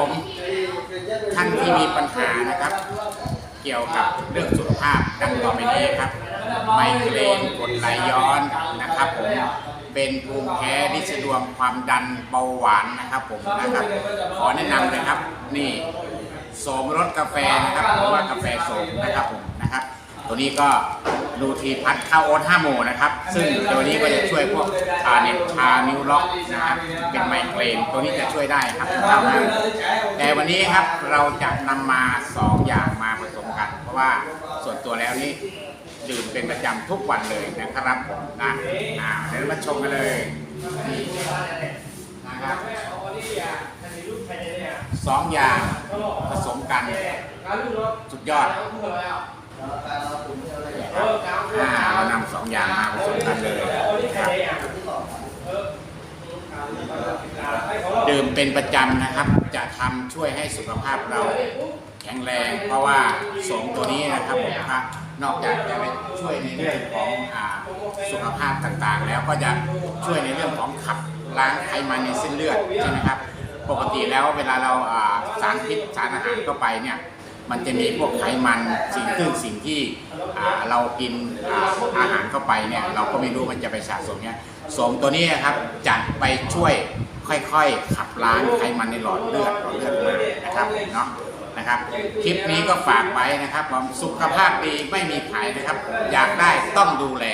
ผมท่านที่มีปัญหานะครับ เกี่ยวกับเรื่องสุขภาพดังต่อไปนี้ครับ ไมเกรนกดไหลย้อนนะครับผมเป็นภูมิแพ้ดิสดวงความดันเบาหวานนะครับผมนะครับ ขอแนะนำเลยครับ นี่โสมรสกาแฟนะครับหรือว่ากาแฟโสมนะครับผม ตัวนี้ก็ดูทีพัดข้าโอ๊ตห้าหมู่นะครับ ซึ่งตัวนี้ก็จะช่วยพวกชาเน็ตชานิ้วล็อกนะครับเป็นไมเกรนตัวนี้จะช่วยได้ครับข้าวหน้าแต่วันนี้ครับเราจะนำมา2อย่างมาผสมกัน เพราะว่าส่วนตัวแล้วนี่ดื่มเป็นประจำทุกวันเลยนะครับผมนะอ่าเดี๋ยวมาชมกันเลยนี่นะครับสองอย่างผสมกัน สุดยอดอ่าเรานำสองอย่างมาผสมกันเลยนะครับ ดื่มเป็นประจำนะครับ จะทำช่วยให้สุขภาพเราแข็งแรง เพราะว่าสมตัวนี้นะครับผมครับนอกจากจะช่วยในเรื่องของอสุขภาพต่างๆ แล้วก็จะช่วยในเรื่องของขับล้างไขมันในเส้นเลือดใช่ไหมครับ ปกติแล้วเวลาเราสารพิษสารอาหารเข้าไปเนี่ย มันจะมีพวกไขมันสิ่งซึ่งสิ่งที่เรากินอาหารเข้าไปเนี่ยเราก็ไม่รู้มันจะไปสะสมเนี่ยสมตัวนี้นะครับจะไปช่วยค่อยๆ ขับล้างไขมันในหลอดเลือดหลอดเลือดมานะครับเนาะนะครับ คลิปนี้ก็ฝากไว้นะครับสุขภาพดีไม่มีขายนะครับ อยากได้ต้องดูแล